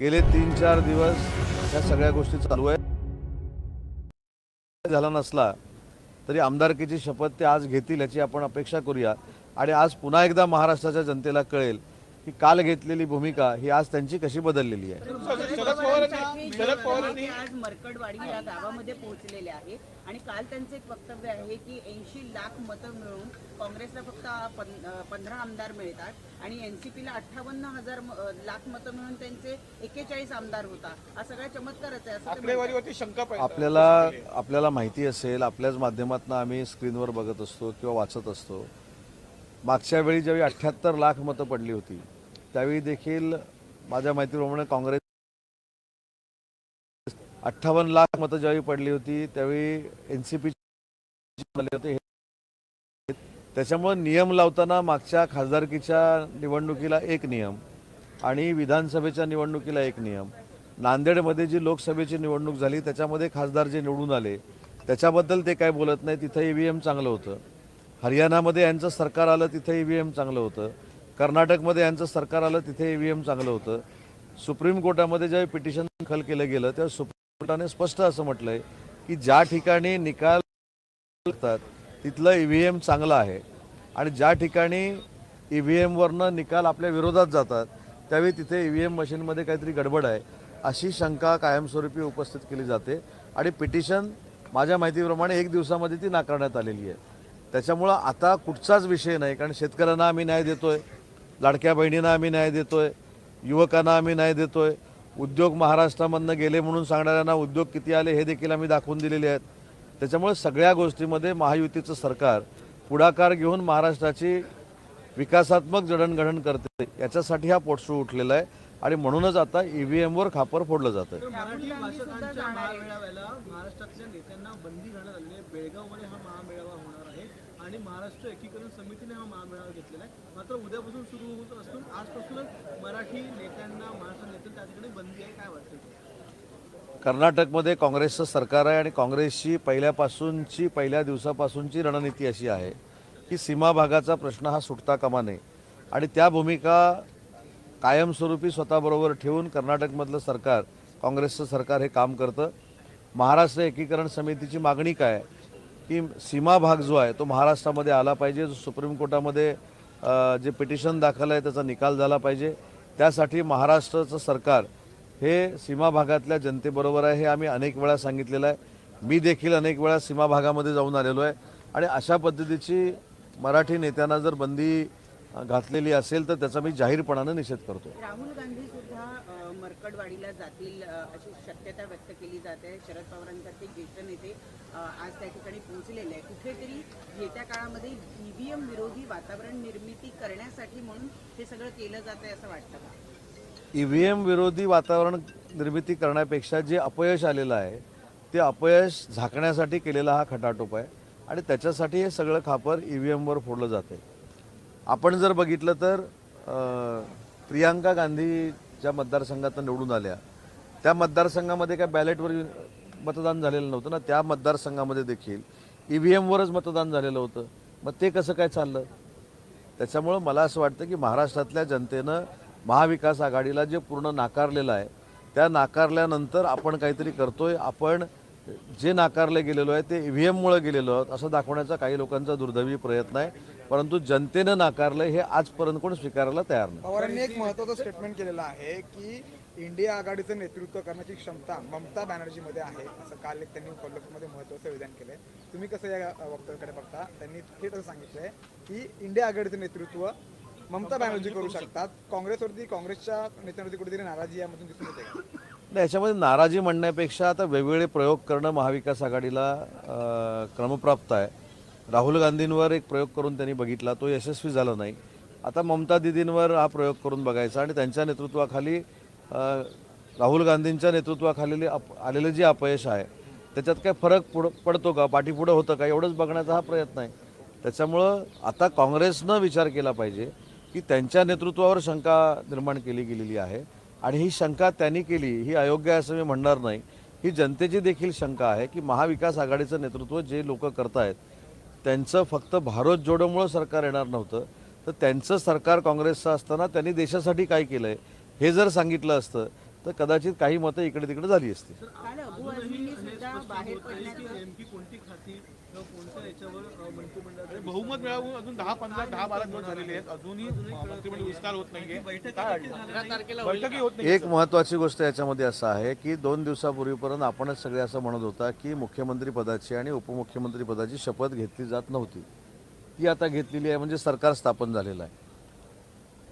गेले तीन चार दिवस ह्या सगळ्या गोष्टी चालू आहेत. झाला नसला तरी आमदारकीची शपथ ते आज घेतील याची आपण अपेक्षा करूया. आणि आज पुन्हा एकदा महाराष्ट्राच्या जनतेला कळेल की काल घेतलेली भूमिका ही आज त्यांची कशी बदललेली आहे. शरद पवारांनी आज मरकडवाडी या गावामध्ये पोहोचलेले आहे. आणि काल त्यांचं एक वक्तव्य आहे की ऐंशी लाख मतं मिळून काँग्रेसला फक्त पंधरा आमदार मिळतात. आणि एनसीपीला अठ्ठावन्न हजार लाख मतं मिळून त्यांचे एकेचाळीस आमदार होता हा सगळा चमत्कारच आहे. आकडेवारीवरती शंका आपल्याला आपल्याला माहिती असेल आपल्याच माध्यमातून आम्ही स्क्रीनवर बघत असतो किंवा वाचत असतो. मागच्या वेळी ज्यावेळी अठ्ठ्याहत्तर लाख मतं पडली होती त्यावेळी देखील माझ्या माहितीप्रमाणे काँग्रेस अठ्ठावन्न लाख मतं ज्यावेळी पडली होती त्यावेळी एन सी पी होते. त्याच्यामुळे नियम लावताना मागच्या खासदारकीच्या निवडणुकीला एक नियम आणि विधानसभेच्या निवडणुकीला एक नियम. नांदेडमध्ये जी लोकसभेची निवडणूक झाली त्याच्यामध्ये खासदार जे निवडून आले त्याच्याबद्दल ते काय बोलत नाही तिथं ई व्ही एम चांगलं होतं. हरियाणामध्ये यांचं सरकार आलं तिथं ई व्ही एम चांगलं होतं. कर्नाटकमध्ये यांचं सरकार आलं तिथे ई व्ही एम चांगलं होतं. सुप्रीम कोर्टामध्ये ज्यावेळी पिटिशन दाखल केलं गेलं तेव्हा सुप्रीम कोर्टाने स्पष्ट असं म्हटलंय की ज्या ठिकाणी निकाल लागतात तिथलं ई व्ही एम चांगलं आहे. आणि ज्या ठिकाणी ई व्ही एमवरनं निकाल आपल्या विरोधात जातात त्यावेळी तिथे ई व्ही एम मशीनमध्ये काहीतरी गडबड आहे अशी शंका कायमस्वरूपी उपस्थित केली जाते. आणि पिटिशन माझ्या माहितीप्रमाणे एक दिवसामध्ये ती नाकारण्यात आलेली आहे. त्याच्यामुळं आता कुठचाच विषय नाही कारण शेतकऱ्यांना आम्ही न्याय देतोय लाडक्या बहिणींना आम्ही न्याय देतोय युवकांना आम्ही न्याय देतोय. उद्योग महाराष्ट्रामधनं गेले म्हणून सांगणाऱ्यांना उद्योग किती आले हे देखील आम्ही दाखवून दिलेले आहेत. त्याच्यामुळे सगळ्या गोष्टीमध्ये महायुतीचं सरकार पुढाकार घेऊन महाराष्ट्राची विकासात्मक जडणघडण करते. याच्यासाठी हा पोटसूळ उठलेला आहे आणि म्हणूनच आता ईव्हीएमवर खापर फोडलं जातं आहे. आणि महाराष्ट्र एकीकरण समितीने हा महामेळावा घेतलेला आहे. मात्र उद्यापासून सुरू होत असून आजपासूनच मराठी नेत्यांना महाराष्ट्र त्या ठिकाणी बंदी आहे काय वाटतं कर्नाटकमध्ये काँग्रेसचं सरकार आहे आणि काँग्रेसची पहिल्यापासूनची पहिल्या दिवसापासूनची रणनीती अशी आहे की सीमा भागाचा प्रश्न हा सुटता कामा नये. आणि त्या भूमिका कायमस्वरूपी स्वतःबरोबर ठेवून कर्नाटकमधलं सरकार काँग्रेसचं सरकार हे काम करतं. महाराष्ट्र एकीकरण समितीची मागणी काय? की सीमा भाग जो आहे तो महाराष्ट्रामध्ये आला पाहिजे जो सुप्रीम कोर्टामध्ये जे पिटिशन दाखल आहे त्याचा निकाल झाला पाहिजे. त्यासाठी महाराष्ट्राचं सरकार हे सीमा भागातल्या जनतेबरोबर आहे हे आम्ही अनेक वेळा सांगितलेलं आहे. मी देखील अनेक वेळा सीमा भागामध्ये जाऊन आलेलो आहे. आणि अशा पद्धतीची मराठी नेत्यांना जर बंदी घातलेली असेल तर त्याचा मी जाहीरपणानं निषेध करतो राहुल गांधी सुद्धा मरकडवाडीला जातील अशी शक्यता व्यक्त केली जाते शरद पवारांसारखे ज्येष्ठ नेते आज त्या ठिकाणी पोहोचलेले आहे कुठेतरी येत्या काळामध्ये ईव्हीएम विरोधी वातावरण निर्मिती करण्यासाठी म्हणून हे सगळं केलं जात आहे असं वाटतं का? ई व्ही एम विरोधी वातावरण निर्मिती करण्यापेक्षा जे अपयश आलेलं आहे ते अपयश झाकण्यासाठी केलेला हा खटाटोप आहे आणि त्याच्यासाठी हे सगळं खापर ई व्ही एमवर फोडलं जाते आपण जर बघितलं तर प्रियांका गांधी ज्या मतदारसंघातून निवडून आल्या. त्या मतदारसंघामध्ये काय बॅलेटवर मतदान झालेलं नव्हतं ना त्या मतदारसंघामध्ये देखील ई व्ही एमवरच मतदान झालेलं होतं. मग ते कसं काय चाललं? त्याच्यामुळं मला असं वाटतं की महाराष्ट्रातल्या जनतेनं महाविकास आघाडीला जे पूर्ण नाकारलेलं आहे त्या नाकारल्यानंतर आपण काहीतरी करतोय. आपण जे नाकारले गेलेलो आहे ते ई व्ही एममुळे गेलेलो आहोत असं दाखवण्याचा काही लोकांचा दुर्दैवी प्रयत्न आहे. परंतु जनतेनं नाकारलं हे आजपर्यंत कोण स्वीकारायला तयार नाही. पवारांनी एक महत्वाचं स्टेटमेंट केलेलं आहे की इंडिया आघाडीचं नेतृत्व करण्याची क्षमता ममता बॅनर्जीमध्ये आहे असं काल एक त्यांनी कोल्हापूरमध्ये महत्वाचं विधान केलंय. तुम्ही कसं या वक्तव्याकडे बघता? त्यांनी थेट असं सांगितलंय की इंडिया आघाडीचं नेतृत्व ममता बॅनर्जी करू शकतात. काँग्रेसवरती काँग्रेसच्या नेत्यांवरती कुठेतरी नाराजी यामधून दिसून येते. का? नाही याच्यामध्ये नाराजी म्हणण्यापेक्षा आता वेगवेगळे प्रयोग करणं महाविकास आघाडीला क्रमप्राप्त आहे. राहुल गांधींवर एक प्रयोग करून त्यांनी बघितला तो यशस्वी झाला नाही. आता ममता दिदींवर हा प्रयोग करून बघायचा आणि त्यांच्या नेतृत्वाखाली राहुल गांधींच्या नेतृत्वाखाली अप आलेलं जे अपयश आहे त्याच्यात काय फरक पुढं पडतो का पाठीपुढं होतं का एवढंच बघण्याचा हा प्रयत्न आहे. त्याच्यामुळं आता काँग्रेसनं विचार केला पाहिजे. की त्यांच्या नेतृत्वावर शंका निर्माण केली गेलेली आहे. आणि ही शंका त्यांनी केली ही अयोग्य आहे असं मी म्हणणार नाही. ही जनतेची देखील शंका आहे की महाविकास आघाडीचं नेतृत्व जे लोक करतायत त्यांचं फक्त भारत जोडोमुळं सरकार येणार नव्हतं. तर त्यांचं सरकार काँग्रेसचं असताना त्यांनी देशासाठी काय केलं आहे हे जर सांगितलं असतं तर कदाचित काही मतं इकडे तिकडे झाली असती. बहुमत मिळवून अजून दहा पंधरा दहा बारा दिवस झालेले आहेत. अजूनही मंत्रिमंडळ विस्तार होत नाहीये? बैठकी होत नाही एक महत्त्वाची गोष्ट याच्यामध्ये असं आहे की दोन दिवसापूर्वीपर्यंत आपणच सगळे असं म्हणत होता की मुख्यमंत्री पदाची आणि उपमुख्यमंत्री पदाची शपथ घेतली जात नव्हती. ती आता घेतलेली आहे म्हणजे सरकार स्थापन झालेलं आहे.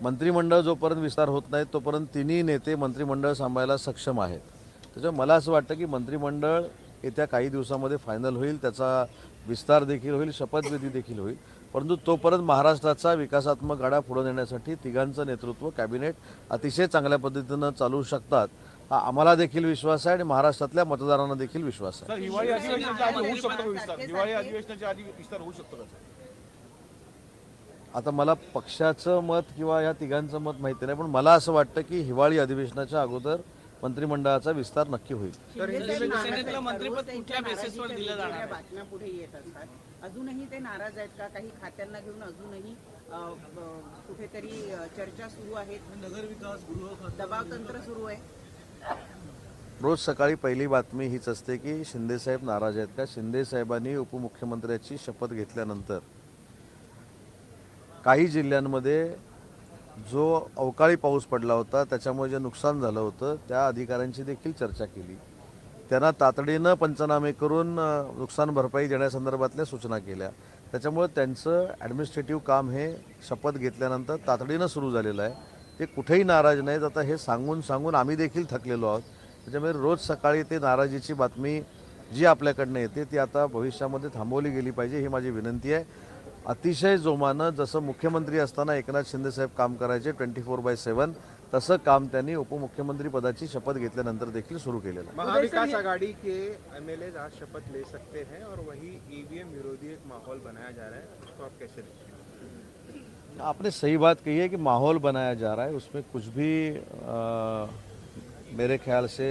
मंत्रिमंडळ जोपर्यंत विस्तार होत नाही तोपर्यंत तिन्ही नेते मंत्रिमंडळ सांभाळायला सक्षम आहेत. त्याच्यामुळे मला असं वाटतं की मंत्रिमंडळ येत्या काही दिवसामध्ये फायनल होईल त्याचा विस्तार देखील होईल शपथविधी देखील होईल. परंतु तोपर्यंत महाराष्ट्राचा विकासात्मक गाडा पुढे नेण्यासाठी तिघांचं नेतृत्व कॅबिनेट अतिशय चांगल्या पद्धतीनं चालू शकतात. हा आम्हाला देखील विश्वास आहे आणि महाराष्ट्रातल्या मतदारांना देखील विश्वास आहे. सर हिवाळी? आता मला पक्षाचं मत किंवा या तिघांचं मत माहिती नाही पण मला असं वाटतं की हिवाळी अधिवेशनाच्या अगोदर मंत्रिमंडळाचा विस्तार नक्की होईल. शिंदेसाहेब मंत्रिपद कुठल्या बेसिसवर दिलं जाणार बातम्या पुढे येत असतात. अजूनही ते नाराज आहेत का? काही खात्यांना घेऊन अजूनही कुठेतरी चर्चा सुरू खातं दबाव तंत्र सुरू आहे. रोज सकाळी पहिली बातमी हीच असते की शिंदेसाहेब नाराज आहेत का? शिंदेसाहेबांनी उपमुख्यमंत्र्याची शपथ घेतल्यानंतर काही जिल्ह्यांमध्ये जो अवकाळी पाऊस पडला होता त्याच्यामुळे जे नुकसान झालं होतं त्या अधिकाऱ्यांची देखील चर्चा केली. त्यांना तातडीनं पंचनामे करून नुकसान भरपाई देण्यासंदर्भातल्या सूचना केल्या. त्याच्यामुळे त्यांचं ॲडमिनिस्ट्रेटिव्ह काम हे शपथ घेतल्यानंतर तातडीनं सुरू झालेलं आहे. ते कुठेही नाराज नाहीत. आता हे सांगून सांगून आम्ही देखील थकलेलो आहोत. त्याच्यामुळे रोज सकाळी ते नाराजीची बातमी जी आपल्याकडनं येते ती आता भविष्यामध्ये थांबवली गेली पाहिजे ही माझी विनंती आहे. अतिशय जोमानं जसं मुख्यमंत्री असताना एकनाथ शिंदेसाहेब काम करायचे ट्वेंटी फोर बाय सेवन तसं काम त्यांनी उपमुख्यमंत्री पदाची शपथ घेतल्यानंतर देखील सुरू केलेलं आहे. महाविकास आघाड़ी के एमएलए आज शपथ ले सकते हैं और वही ईवीएम विरोधी एक माहौल बनाया जा रहा है। उसको आप कैसे देखते हैं? आपने सही बात कही है कि माहौल बनाया जा रहा है। उसमें कुछ भी आ, मेरे ख्याल से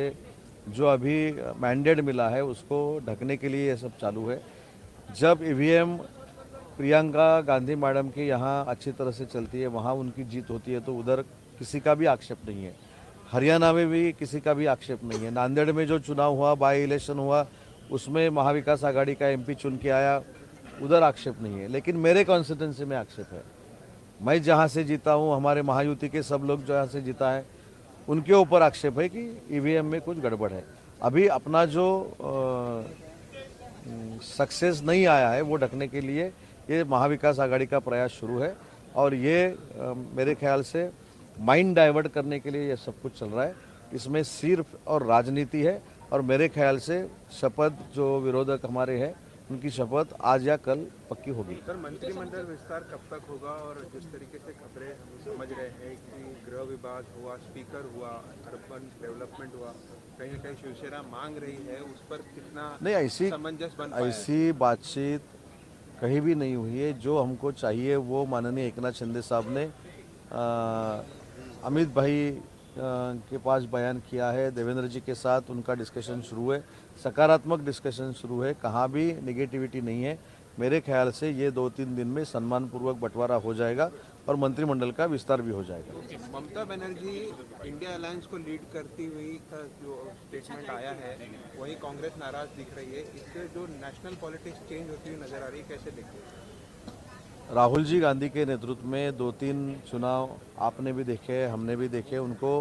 जो अभी मैंडेट मिला है उसको ढकने के लिए ये सब चालू है। जब ईवीएम प्रियंका गांधी मैडम के यहाँ अच्छी तरह से चलती है, वहाँ उनकी जीत होती है तो उधर किसी का भी आक्षेप नहीं है। हरियाणा में भी किसी का भी आक्षेप नहीं है। नांदेड़ में जो चुनाव हुआ, बाई इलेक्शन हुआ, उसमें महाविकास आघाड़ी का एमपी चुन के आया, उधर आक्षेप नहीं है। लेकिन मेरे कॉन्स्टिट्यूंसी में आक्षेप है। मैं जहाँ से जीता हूँ, हमारे महायुति के सब लोग जहाँ से जीता है, उनके ऊपर आक्षेप है कि ईवीएम में कुछ गड़बड़ है। अभी अपना जो सक्सेस नहीं आया है, वो ढकने के लिए ये महाविकास आघाड़ी का प्रयास शुरू है और ये अ, मेरे ख्याल से माइंड डाइवर्ट करने के लिए ये सब कुछ चल रहा है। इसमें सिर्फ़ और राजनीति है और मेरे ख्याल से शपथ जो विरोधक हमारे हैं उनकी शपथ आज या कल पक्की होगी। सर मंत्रिमंडल विस्तार कब तक होगा और जिस तरीके से खबरें हम समझ रहे हैं कि गृह विभाग हुआ स्पीकर हुआ अर्बन डेवलपमेंट हुआ कहीं ना कहीं शिवसेना मांग रही है उस पर कितना नहीं ऐसी बन ऐसी बातचीत कहीं भी नहीं हुई है। जो हमको चाहिए वो माननीय एकनाथ शिंदे साहब ने अमित भाई के पास बयान किया है। देवेंद्र जी के साथ उनका डिस्कशन शुरू है। सकारात्मक डिस्कशन शुरू है। कहाँ भी निगेटिविटी नहीं है। मेरे ख्याल से ये दो तीन दिन में सम्मानपूर्वक बंटवारा हो जाएगा और मंत्रिमंडल का विस्तार भी हो जाएगा। ममता बनर्जी इंडिया अलायंस को लीड करती हुई का जो स्टेटमेंट आया है वही कांग्रेस नाराज़ दिख रही है। इससे जो नेशनल पॉलिटिक्स चेंज होती हुई नज़र आ रही है कैसे देखते हैं? राहुल जी गांधी के नेतृत्व में दो तीन चुनाव आपने भी देखे हमने भी देखे उनको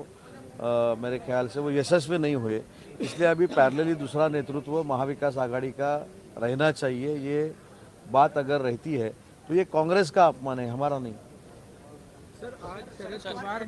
अ, मेरे ख्याल से वो यशस्वी नहीं हुए। इसलिए अभी पैरेलली दूसरा नेतृत्व महाविकास आघाड़ी का रहना चाहिए। ये बात अगर रहती है तो ये कांग्रेस का अपमान है हमारा नहीं। सर आज शरद पवार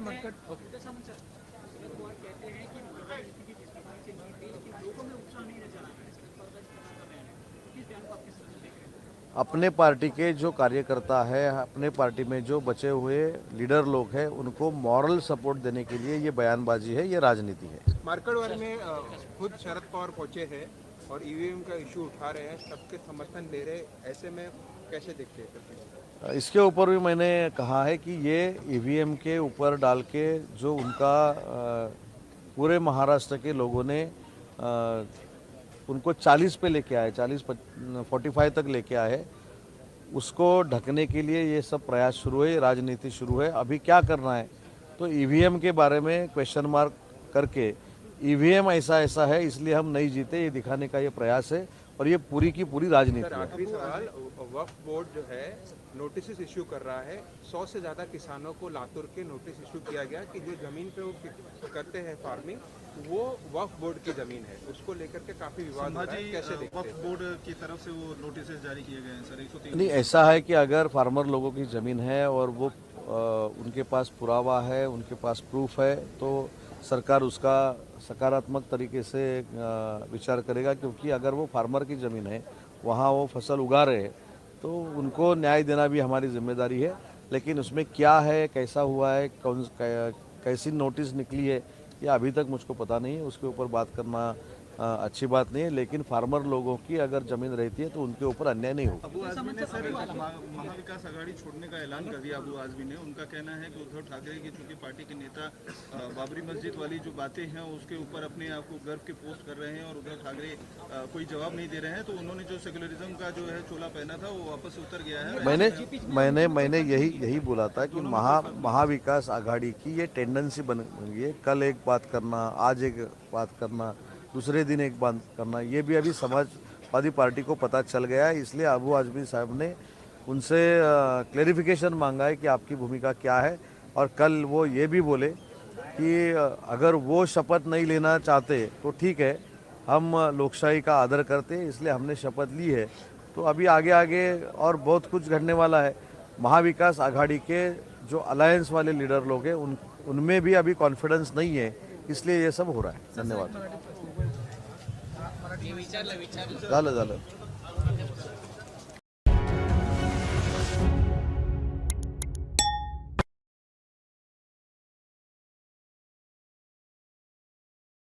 अपने पार्टी के जो कार्यकर्ता है अपने पार्टी में जो बचे हुए लीडर लोग हैं उनको मॉरल सपोर्ट देने के लिए ये बयानबाजी है ये राजनीति है। मार्कड़वार में खुद शरद पवार पहुँचे हैं। और ईवीएम का इशू उठा रहे हैं, सबके समर्थन ले रहे ऐसे में कैसे देखते हैं इसके ऊपर भी मैंने कहा है कि ये ईवीएम के ऊपर डाल के जो उनका पूरे महाराष्ट्र के लोगों ने उनको 40 पे लेके आए 40 फोर्टी फाइव तक लेके आए, उसको ढकने के लिए ये सब प्रयास शुरू है राजनीति शुरू है अभी क्या करना है? तो ईवीएम के बारे में क्वेश्चन मार्क करके ईवीएम ऐसा ऐसा है इसलिए हम नहीं जीते ये दिखाने का ये प्रयास है और ये पूरी की पूरी राजनीति है। आखिरी सवाल वक्फ बोर्ड जो है नोटिस इश्यू कर रहा है। सौ से ज़्यादा किसानों को लातूर के नोटिस इश्यू किया गया कि जो ज़मीन पे वो करते हैं फ़ार्मिंग वो वक्फ बोर्ड की ज़मीन है। उसको लेकर के काफ़ी विवाद हो रहा है। कैसे वक्फ बोर्ड की तरफ़ से वो नोटिस जारी किए गए हैं सर एक नहीं ऐसा है कि अगर फार्मर लोगों की ज़मीन है और वो उनके पास पुरावा है उनके पास प्रूफ है तो सरकार उसका सकारात्मक तरीके से विचार करेगा क्योंकि अगर वो फार्मर की ज़मीन है, वहाँ वो फ़सल उगा रहे हैं तो उनको न्याय देना भी हमारी ज़िम्मेदारी है। लेकिन उसमें क्या है, कैसा हुआ है, कौन कैसी नोटिस निकली है, ये अभी तक मुझको पता नहीं है। उसके ऊपर बात करना अच्छी बात नहीं है लेकिन फार्मर लोगों की अगर ज़मीन रहती है तो उनके ऊपर अन्याय नहीं होगा। अबू आजमी ने सर महाविकास आघाड़ी छोड़ने का ऐलान कर दिया अबू आजमी ने। उनका कहना है कि उद्धव ठाकरे की चूँकि पार्टी के नेता बाबरी मस्जिद वाली जो बातें हैं उसके ऊपर अपने आप को गर्व के पोस्ट कर रहे हैं और उद्धव ठाकरे कोई जवाब नहीं दे रहे हैं। तो उन्होंने जो सेकुलरिज्म का जो है चोला पहना था वो वापस उतर गया है। मैंने मैंने मैंने यही यही बोला था कि महा महाविकास आघाड़ी की ये टेंडेंसी बन गई है। कल एक बात करना आज एक बात करना दूसरे दिन एक बात करना। ये भी अभी समाजवादी पार्टी को पता चल गया है, इसलिए अबू आजमी साहब ने उनसे क्लेरिफिकेशन मांगा है कि आपकी भूमिका क्या है। और कल वो ये भी बोले कि अगर वो शपथ नहीं लेना चाहते तो ठीक है, हम लोकशाही का आदर करते हैं इसलिए हमने शपथ ली है। तो अभी आगे आगे और बहुत कुछ घटने वाला है। महाविकास आघाड़ी के जो अलायंस वाले लीडर लोग हैं, उन, उनमें भी अभी कॉन्फिडेंस नहीं है, इसलिए ये सब हो रहा है। धन्यवाद। झालं झालं.